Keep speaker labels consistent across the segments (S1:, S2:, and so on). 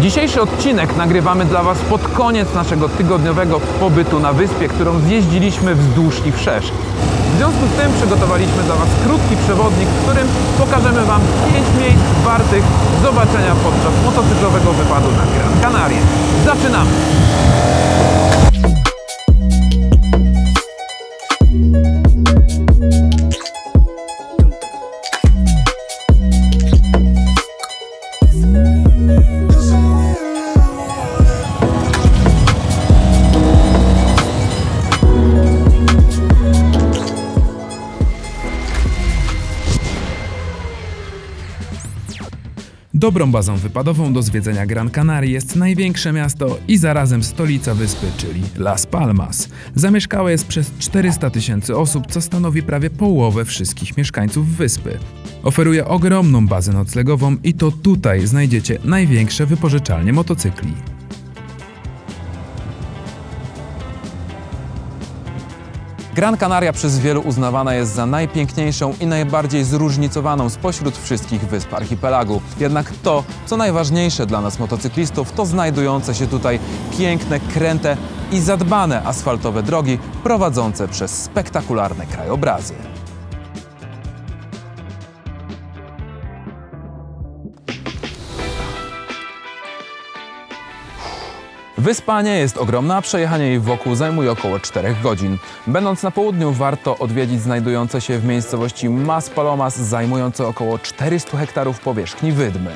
S1: Dzisiejszy odcinek nagrywamy dla Was pod koniec naszego tygodniowego pobytu na wyspie, którą zjeździliśmy wzdłuż i wszerz. W związku z tym przygotowaliśmy dla Was krótki przewodnik, w którym pokażemy Wam 5 miejsc wartych zobaczenia podczas motocyklowego wypadu na Gran Canaria. Zaczynamy!
S2: Dobrą bazą wypadową do zwiedzenia Gran Canaria jest największe miasto i zarazem stolica wyspy, czyli Las Palmas. Zamieszkałe jest przez 400 tysięcy osób, co stanowi prawie połowę wszystkich mieszkańców wyspy. Oferuje ogromną bazę noclegową i to tutaj znajdziecie największe wypożyczalnie motocykli.
S1: Gran Canaria przez wielu uznawana jest za najpiękniejszą i najbardziej zróżnicowaną spośród wszystkich wysp archipelagu. Jednak to, co najważniejsze dla nas motocyklistów, to znajdujące się tutaj piękne, kręte i zadbane asfaltowe drogi prowadzące przez spektakularne krajobrazy. Wyspa nie jest ogromna, przejechanie jej wokół zajmuje około 4 godzin. Będąc na południu, warto odwiedzić znajdujące się w miejscowości Mas Palomas, zajmujące około 400 hektarów powierzchni wydmy.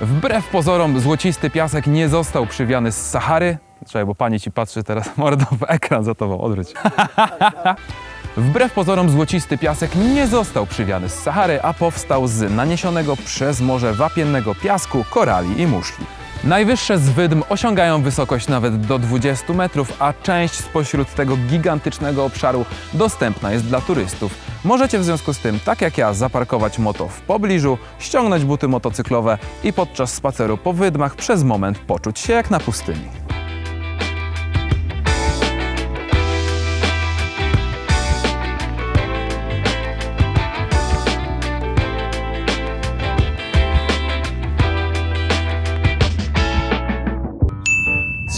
S1: Wbrew pozorom, złocisty piasek nie został przywiany z Sahary. Czekaj, bo pani ci patrzy teraz mordą w ekran za tobą, odwróć. Wbrew pozorom złocisty piasek nie został przywiany z Sahary, a powstał z naniesionego przez morze wapiennego piasku, korali i muszli. Najwyższe z wydm osiągają wysokość nawet do 20 metrów, a część spośród tego gigantycznego obszaru dostępna jest dla turystów. Możecie w związku z tym, tak jak ja, zaparkować moto w pobliżu, ściągnąć buty motocyklowe i podczas spaceru po wydmach przez moment poczuć się jak na pustyni.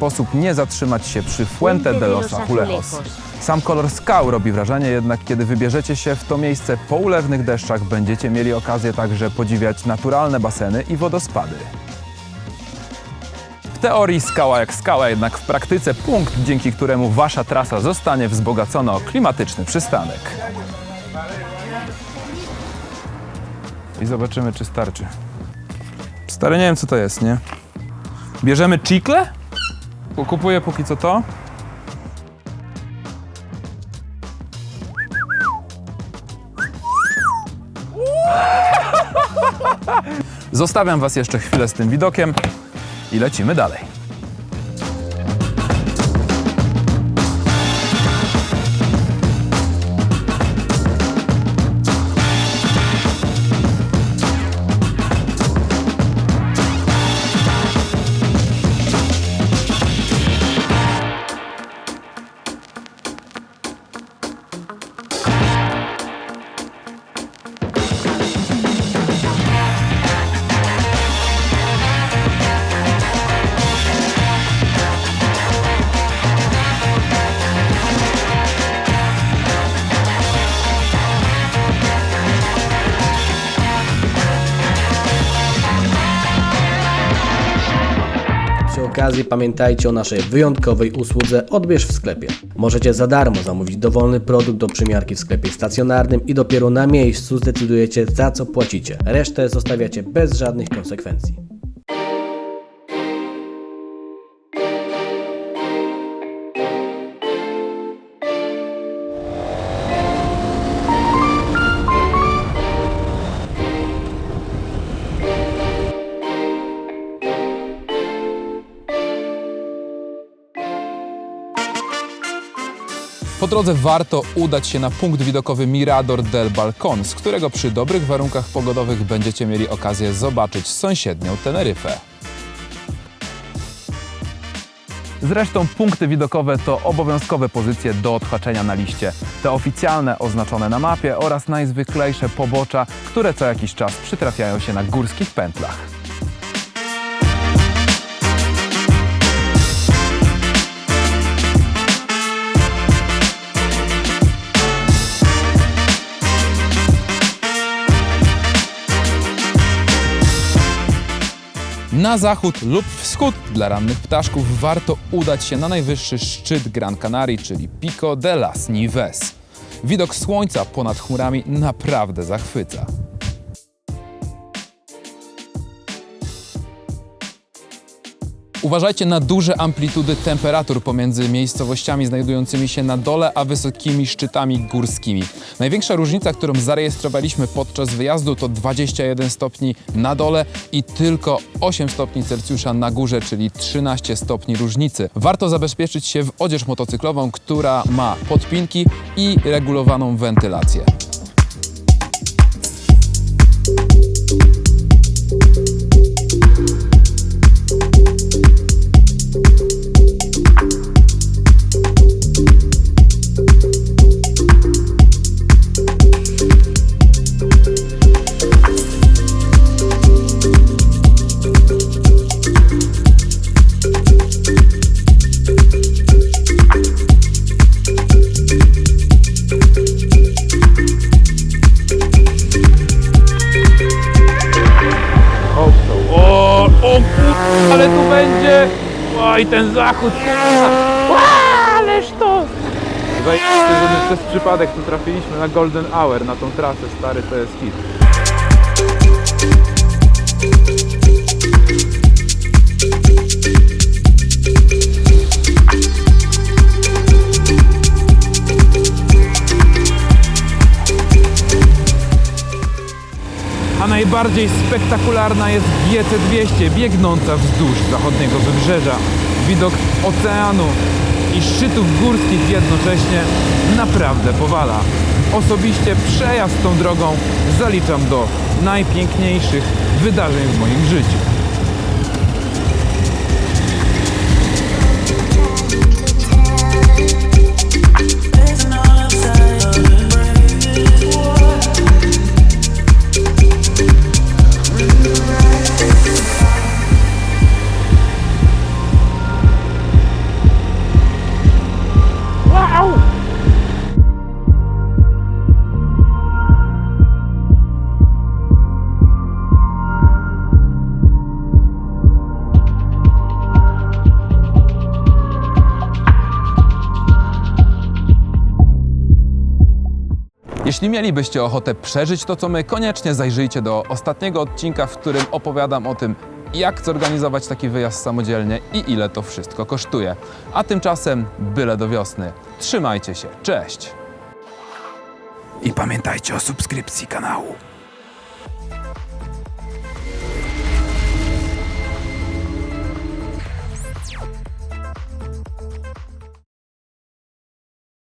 S1: Sposób nie zatrzymać się przy Fuente de los Azulejos. Sam kolor skał robi wrażenie, jednak kiedy wybierzecie się w to miejsce po ulewnych deszczach, będziecie mieli okazję także podziwiać naturalne baseny i wodospady. W teorii skała jak skała, jednak w praktyce punkt, dzięki któremu wasza trasa zostanie wzbogacona o klimatyczny przystanek. I zobaczymy, czy starczy. Stary, nie wiem, co to jest, nie? Bierzemy chicle? Kupuję póki co to. Zostawiam Was jeszcze chwilę z tym widokiem i lecimy dalej.
S3: Okazji pamiętajcie o naszej wyjątkowej usłudze Odbierz w sklepie. Możecie za darmo zamówić dowolny produkt do przymiarki w sklepie stacjonarnym i dopiero na miejscu zdecydujecie za co płacicie. Resztę zostawiacie bez żadnych konsekwencji.
S1: Drodze warto udać się na punkt widokowy Mirador del Balcón, z którego przy dobrych warunkach pogodowych będziecie mieli okazję zobaczyć sąsiednią Teneryfę. Zresztą punkty widokowe to obowiązkowe pozycje do odhaczenia na liście. Te oficjalne oznaczone na mapie oraz najzwyklejsze pobocza, które co jakiś czas przytrafiają się na górskich pętlach. Na zachód lub wschód dla rannych ptaszków warto udać się na najwyższy szczyt Gran Canaria, czyli Pico de las Nieves. Widok słońca ponad chmurami naprawdę zachwyca. Uważajcie na duże amplitudy temperatur pomiędzy miejscowościami znajdującymi się na dole, a wysokimi szczytami górskimi. Największa różnica, którą zarejestrowaliśmy podczas wyjazdu to 21 stopni na dole i tylko 8 stopni Celsjusza na górze, czyli 13 stopni różnicy. Warto zabezpieczyć się w odzież motocyklową, która ma podpinki i regulowaną wentylację.
S4: Oj, ten zachód, kurwa! Ależ to! Zajęty, że my przez przypadek tu trafiliśmy na Golden Hour, na tą trasę, stary, to jest hit. A najbardziej spektakularna jest GT200 biegnąca wzdłuż zachodniego wybrzeża. Widok oceanu i szczytów górskich jednocześnie naprawdę powala. Osobiście przejazd tą drogą zaliczam do najpiękniejszych wydarzeń w moim życiu.
S1: Jeśli mielibyście ochotę przeżyć to, co my, koniecznie zajrzyjcie do ostatniego odcinka, w którym opowiadam o tym, jak zorganizować taki wyjazd samodzielnie i ile to wszystko kosztuje. A tymczasem byle do wiosny. Trzymajcie się, cześć!
S2: I pamiętajcie o subskrypcji kanału.